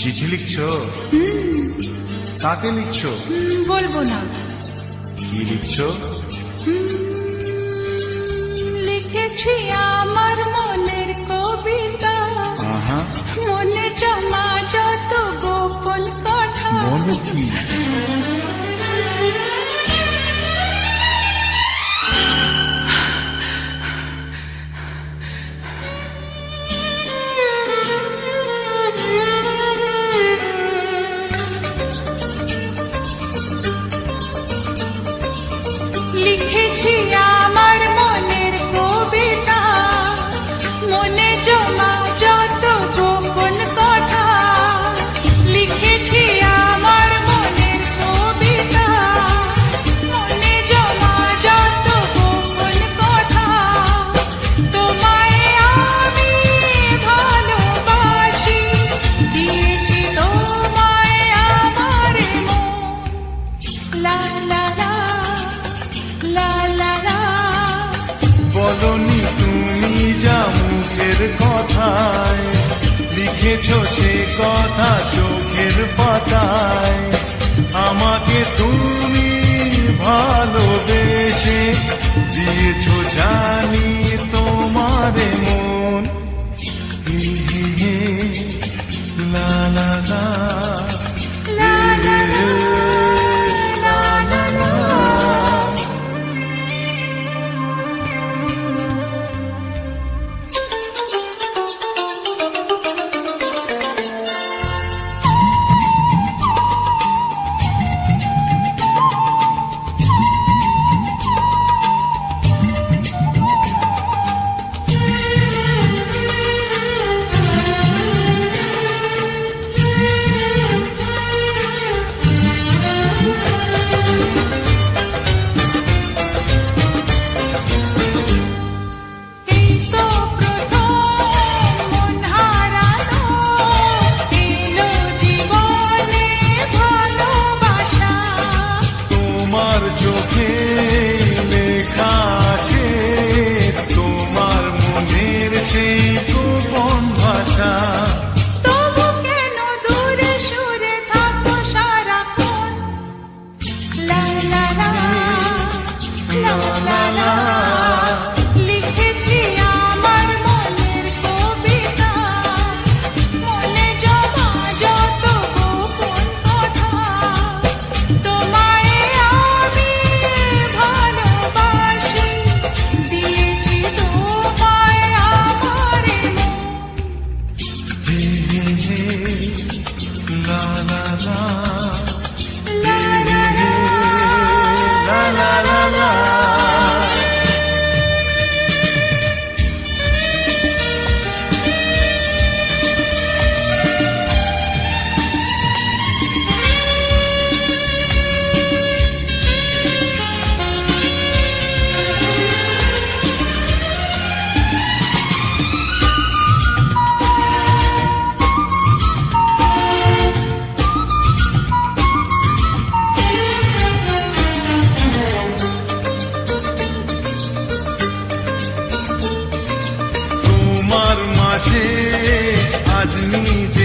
চিঠি লিখছো কাকে লিখছো বলব না কি লিখছো? লিখেছি আমার মনের কবিতা। মনে জমা যত গোপন কথা। কি? লিখেছি কথায় লিখেছো সে কথা চোখের পাতায়। আমাকে তুমি ভালোবেসে দিয়েছ জানি কোন ভাষা La la la la la কাছে আজ নিজ